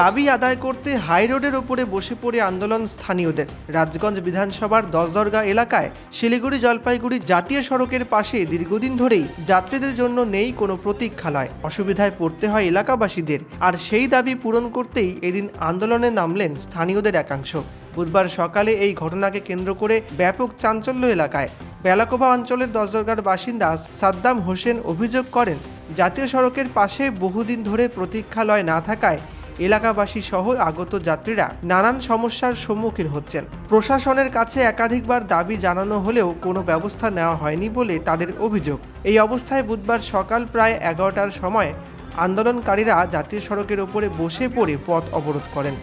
দাবি আদায় করতে হাই রোডের ওপরে বসে পড়ে আন্দোলন স্থানীয়দের। রাজগঞ্জ বিধানসভার দশদরগা এলাকায় শিলিগুড়ি জলপাইগুড়ি জাতীয় সড়কের পাশে দীর্ঘদিন ধরেই যাত্রীদের জন্য নেই কোনো প্রতীক্ষালয়। অসুবিধায় পড়তে হয় এলাকাবাসীদের। আর সেই দাবি পূরণ করতেই এদিন আন্দোলনে নামলেন স্থানীয়দের একাংশ। বুধবার সকালে এই ঘটনাকে কেন্দ্র করে ব্যাপক চাঞ্চল্য এলাকায়। বেলাকোভা অঞ্চলের দশদরগার বাসিন্দা সাদ্দাম হোসেন অভিযোগ করেন জাতীয় সড়কের পাশে বহুদিন ধরে প্রতীক্ষালয় না থাকায় এলাকাবাসী সহ আগত যাত্রীরা নানান সমস্যার সম্মুখীন হচ্ছেন। প্রশাসনের কাছে একাধিকবার দাবি জানানো হলেও কোনো ব্যবস্থা নেওয়া হয়নি বলে তাদের অভিযোগ। এই অবস্থায় বুধবার সকাল প্রায় এগারোটার সময় আন্দোলনকারীরা জাতীয় সড়কের ওপরে বসে পড়ে পথ অবরোধ করেন।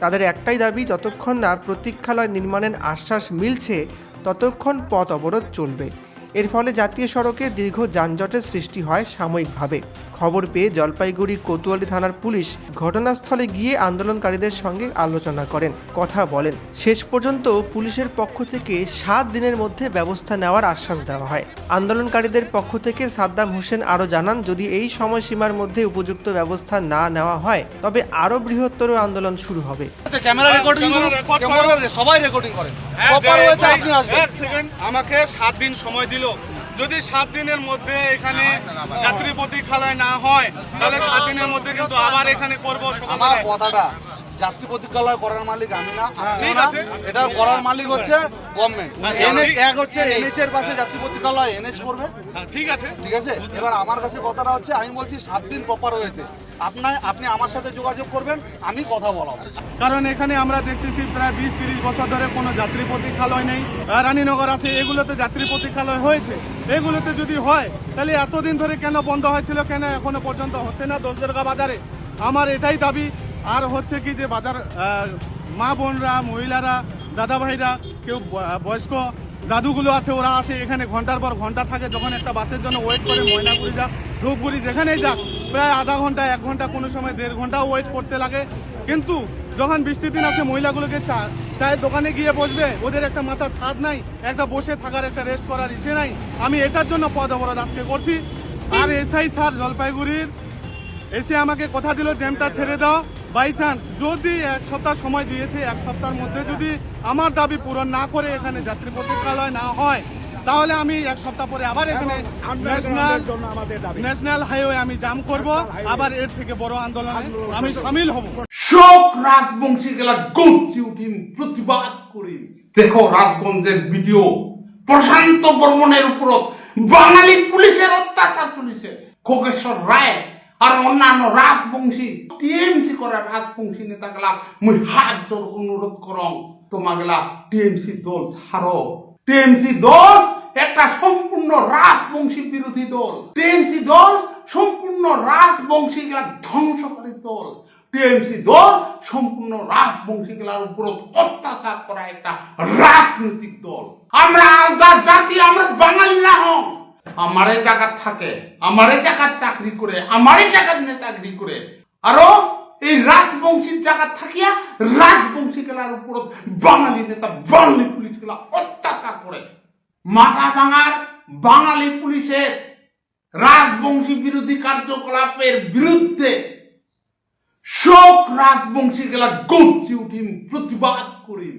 তাদের একটাই দাবি, যতক্ষণ না প্রতীক্ষালয় নির্মাণের আশ্বাস মিলছে, ততক্ষণ পথ অবরোধ চলবে। এর ফলে জাতীয় সড়কে দীর্ঘ যানজটের সৃষ্টি হয় সাময়িকভাবে। খবর পেয়ে জলপাইগুড়ি কোতোয়ালি থানার পুলিশ ঘটনাস্থলে গিয়ে আন্দোলনকারীদের সঙ্গে আলোচনা করেন কথা বলেন। শেষ পর্যন্ত পুলিশের পক্ষ থেকে সাত দিনের মধ্যে ব্যবস্থা নেওয়ার আশ্বাস দেওয়া হয়। আন্দোলনকারীদের পক্ষ থেকে সাদ্দাম হোসেন আরও জানান যদি এই সময়সীমার মধ্যে উপযুক্ত ব্যবস্থা না নেওয়া হয় তবে আরও বৃহত্তর আন্দোলন শুরু হবে। ক্যামেরা রেকর্ডিং সবাই রেকর্ডিং করে প্রপার হয়েছে আপনি আসবেন। এক সেকেন্ড আমাকে সাত দিন সময় দিল যদি সাত দিনের মধ্যে এখানে যাত্রী প্রতীক্ষালয় না হয়, তাহলে সাত দিনের মধ্যে কিন্তু আবার এখানে করব সকালবেলায়। যাত্রী প্রতীক্ষালয় করার মালিক আমি না। ঠিক আছে। এটা করার মালিক হচ্ছে গভর্নমেন্ট হ্যাঁ, এনএচ এক হচ্ছে এনএচ এর পাশে যাত্রী প্রতীক্ষালয় এনএচ করবে। হ্যাঁ, ঠিক আছে। ঠিক আছে? এবার আমার কাছে কথাটা হচ্ছে আমি বলছি সাত দিন প্রপার হয়েছে। আপনার আপনি আমার সাথে যোগাযোগ করবেন আমি কথা বলাবো। কারণ এখানে আমরা দেখতেছি প্রায় বিশ তিরিশ বছর ধরে কোনো যাত্রী প্রতীক্ষালয় নেই। রানীনগর আছে এগুলোতে যাত্রী প্রতীক্ষালয় হয়েছে। এগুলোতে যদি হয় তাহলে এতদিন ধরে কেন বন্ধ হয়েছিল কেন এখনও পর্যন্ত হচ্ছে না দোসদরগা বাজারে? আমার এটাই দাবি। আর হচ্ছে কি যে বাজার মা বোনরা, মহিলারা দাদা ভাইরা কেউ বয়স্ক দাদুগুলো আছে, ওরা আসে এখানে ঘণ্টার পর ঘণ্টা থাকে, যখন একটা বাসের জন্য ওয়েট করে ময়নাগুড়ি যাক ধূপগুড়ি যেখানেই যাক, প্রায় আধা ঘণ্টা, এক ঘণ্টা, কোনো সময় দেড় ঘন্টাও ওয়েট করতে লাগে। কিন্তু যখন বৃষ্টির দিন আসে, মহিলাগুলোকে চা, চায়ের দোকানে গিয়ে বসবে, ওদের একটা মাথার ছাদ নাই, একটা বসে থাকার, একটা রেস্ট করার ইচ্ছে নাই। আমি এটার জন্য পদ অবরোধ আজকে করছি। আর এসআই ছাড় জলপাইগুড়ির, এসে আমাকে কথা দিল, জ্যামটা ছেড়ে দাও। বাই চান্স যদি এক সপ্তাহ সময় দিয়েছে এক সপ্তাহের মধ্যে যদি আমার দাবি পূরণ না করে এখানে যাত্রী প্রতীক্ষালয় না হয় তাহলে আমি এক সপ্তাহ পরে আবার এখানে ন্যাশনাল ন্যাশনাল হাইওয়ে আমি জাম করব। আবার এর থেকে বড় আন্দোলনে আমি সামিল হব। শোক রাজবংশী গেলা গর্জি উঠিম প্রতিবাদ করি। দেখো রাজগঞ্জের ভিডিও প্রশান্ত বর্মনের উপরত বাঙালি পুলিশের অত্যাচার চলিছে খোগেশ্বর রায় আর অন্যান্য রাজবংশী, টিএমসি করা রাজবংশী নেতা গেলা মুই হাত জোর অনুরোধ করং তোমা গেলা টিএমসি দল ছাড়ো। টিএমসি দল একটা সম্পূর্ণ রাজবংশী বিরোধী দল। টিএমসি দল সম্পূর্ণ রাজবংশী গেলা ধ্বংসকারী দল। টিএমসি দল সম্পূর্ণ রাজবংশী গেলার উপর অত্যাচার করা একটা রাজনৈতিক দল। আমরা আলাদা জাতি, আমরা বাঙালি না হন আমারে জায়গার থাকে, আমারে জায়গার চাকরি করে, আমারে জায়গার নেতাগিরি করে। আরও এই রাজবংশীর জায়গা থাকিয়া রাজবংশী গেলার উপর বাঙালি নেতা, বাঙালি পুলিশ গেলা অত্যাচার করে। মাথা ভাঙার বাঙালি পুলিশের রাজবংশী বিরোধী কার্যকলাপের বিরুদ্ধে শোক রাজবংশী গেলা গর্জি উঠিম, প্রতিবাদ করি